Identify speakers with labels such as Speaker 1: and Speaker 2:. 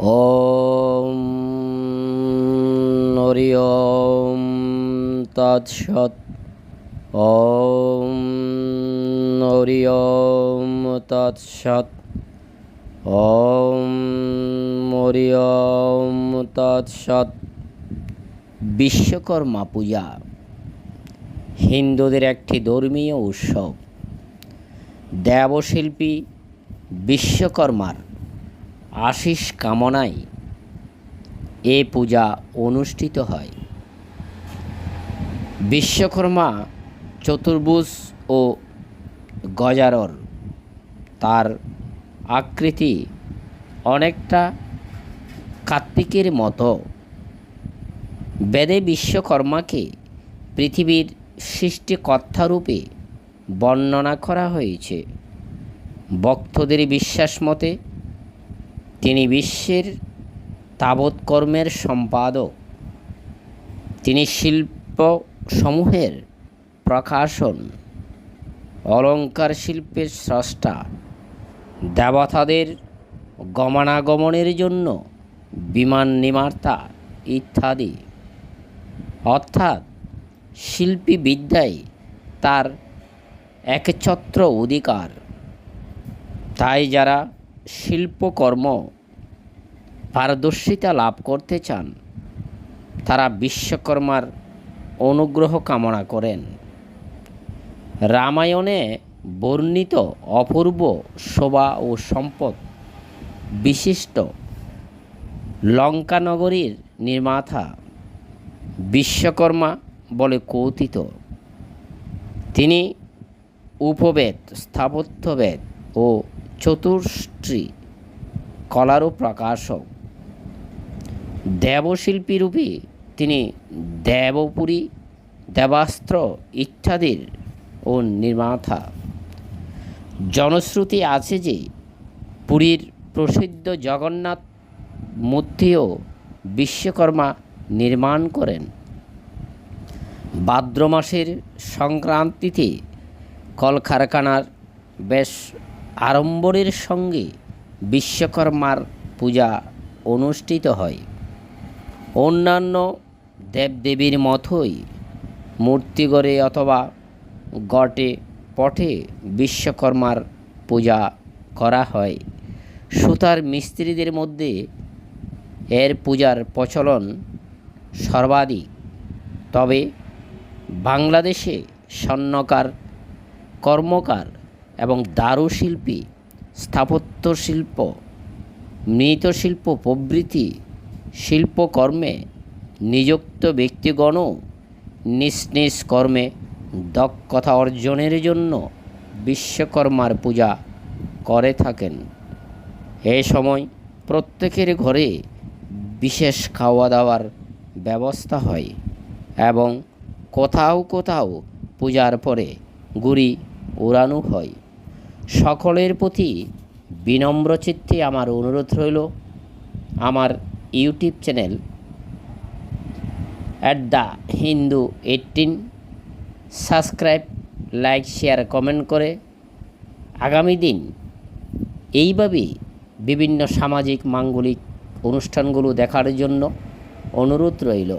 Speaker 1: ॐ हरि ॐ तत्सत् ॐ हरि ॐ তৎসৎ ॐ হরি ॐ তৎসৎ বিশ্বকর্মা পূজা হিন্দুদের একটি ধর্মীয় উৎসব দেবশিল্পী বিশ্বকর্মার আশিস কামনায় এ পূজা অনুষ্ঠিত হয়। বিশ্বকর্মা চতুর্ভুজ ও গজারর তার আকৃতি অনেকটা কার্তিকের মতো। বেদে বিশ্বকর্মাকে পৃথিবীর সৃষ্টিকর্তারূপে বর্ণনা করা হয়েছে। ভক্তদের বিশ্বাস মতে তিনি বিশ্বের তাবৎকর্মের সম্পাদক। তিনি শিল্প সমূহের প্রকাশন অলঙ্কার শিল্পের স্রষ্টা, দেবতাদের গমনাগমনের জন্য বিমান নির্মাতা ইত্যাদি। অর্থাৎ শিল্পী বিদ্যায় তার একছত্র অধিকার। তাই যারা শিল্পকর্ম পারদর্শিতা লাভ করতে চান, তারা বিশ্বকর্মার অনুগ্রহ কামনা করেন। রামায়ণে বর্ণিত অপূর্ব শোভা ও সম্পদ বিশিষ্ট লঙ্কানগরীর নির্মাতা বিশ্বকর্মা বলে কৌতিত তিনি উপবেদ, স্থাপত্যবেদ ও চতুর্শ্রী কলারও প্রকাশক। দেবশিল্পী রূপে তিনি দেবপুরী, দেবাস্ত্র ইত্যাদির ও নির্মাতা। জনশ্রুতি আছে যে পুরীর প্রসিদ্ধ জগন্নাথ মূর্তিও বিশ্বকর্মা নির্মাণ করেন। ভাদ্র মাসের সংক্রান্তিতে কলকারখানার বেশ আড়ম্বরের সঙ্গে বিশ্বকর্মার পূজা অনুষ্ঠিত হয়। অন্যান্য দেবদেবীর মতোই মূর্তিগড়ে অথবা গটে পটে বিশ্বকর্মার পূজা করা হয়। সুতার মিস্ত্রিদের মধ্যে এর পূজার প্রচলন সর্বাধিক। তবে বাংলাদেশে স্বর্ণকার, কর্মকার এবং দারুশিল্পী স্থাপত্য শিল্প মৃৎশিল্প প্রভৃতি শিল্পকর্মে নিযুক্ত ব্যক্তিগণও নিজ নিজ কর্মে দক্ষতা অর্জনের জন্য বিশ্বকর্মার পূজা করে থাকেন। এ সময় প্রত্যেকের ঘরে বিশেষ খাওয়া দাওয়ার ব্যবস্থা হয় এবং কোথাও কোথাও পূজার পরে গুড়ি উড়ানো হয়। সকলের প্রতি বিনম্র চিত্তে আমার অনুরোধ রইল আমার YouTube channel at the Hindu eighteen subscribe like share comment করে আগামী দিন এইভাবেই বিভিন্ন সামাজিক, মাঙ্গলিক অনুষ্ঠানগুলো দেখার জন্য অনুরোধ রইল।